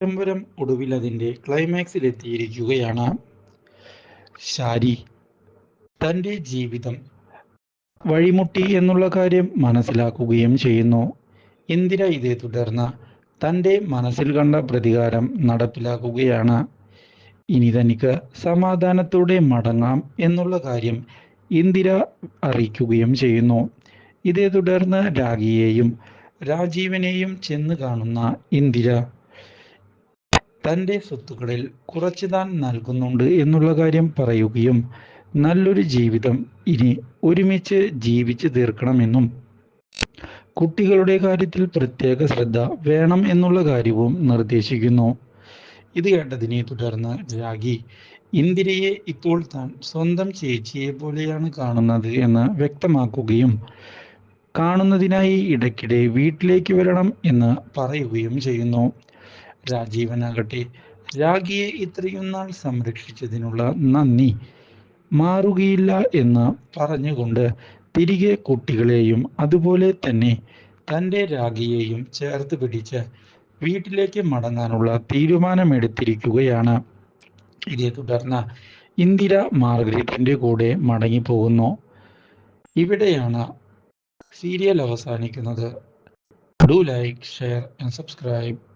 സ്വയംവരം ഒടുവിൽ അതിന്റെ ക്ലൈമാക്സിലെത്തിയിരിക്കുകയാണ് ഷാരി തന്റെ ജീവിതം വഴിമുട്ടി എന്നുള്ള കാര്യം മനസ്സിലാക്കുകയും ചെയ്യുന്നു. ഇന്ദിര ഇതേ തുടർന്ന് തന്റെ മനസ്സിൽ കണ്ട പ്രതികാരം നടപ്പിലാക്കുകയാണ്. ഇനി തനിക്ക് സമാധാനത്തോടെ മടങ്ങാം എന്നുള്ള കാര്യം ഇന്ദിര അറിയിക്കുകയും ചെയ്യുന്നു. ഇതേ തുടർന്ന് രാഗിയെയും രാജീവനെയും ചെന്ന് കാണുന്ന ഇന്ദിര തന്റെ സ്വത്തുക്കളിൽ കുറച്ച് താൻ നൽകുന്നുണ്ട് എന്നുള്ള കാര്യം പറയുകയും നല്ലൊരു ജീവിതം ഇനി ഒരുമിച്ച് ജീവിച്ചു തീർക്കണമെന്നും കുട്ടികളുടെ കാര്യത്തിൽ പ്രത്യേക ശ്രദ്ധ വേണം എന്നുള്ള കാര്യവും നിർദ്ദേശിക്കുന്നു. ഇത് കേട്ടതിനെ തുടർന്ന് രാഗി ഇന്ദിരയെ ഇപ്പോൾ താൻ സ്വന്തം ചേച്ചിയെ പോലെയാണ് കാണുന്നത് എന്ന് വ്യക്തമാക്കുകയും കാണുന്നതിനായി ഇടയ്ക്കിടെ വീട്ടിലേക്ക് വരണം എന്ന് പറയുകയും ചെയ്യുന്നു. രാജീവനാകട്ടെ രാഗിയെ ഇത്രയും നാൾ സംരക്ഷിച്ചതിനുള്ള നന്ദി. മാറുകയില്ല എന്ന് പറഞ്ഞുകൊണ്ട് തിരികെ കുട്ടികളെയും അതുപോലെ തന്നെ തന്റെ രാഗിയെയും ചേർത്ത് പിടിച്ച് വീട്ടിലേക്ക് മടങ്ങാനുള്ള തീരുമാനമെടുത്തിരിക്കുകയാണ്. ഇതേ തുടർന്ന് ഇന്ദിര മാർഗരറ്റിന്റെ കൂടെ മടങ്ങിപ്പോകുന്നു. ഇവിടെയാണ് സീരിയൽ അവസാനിക്കുന്നത്. Do like share and subscribe.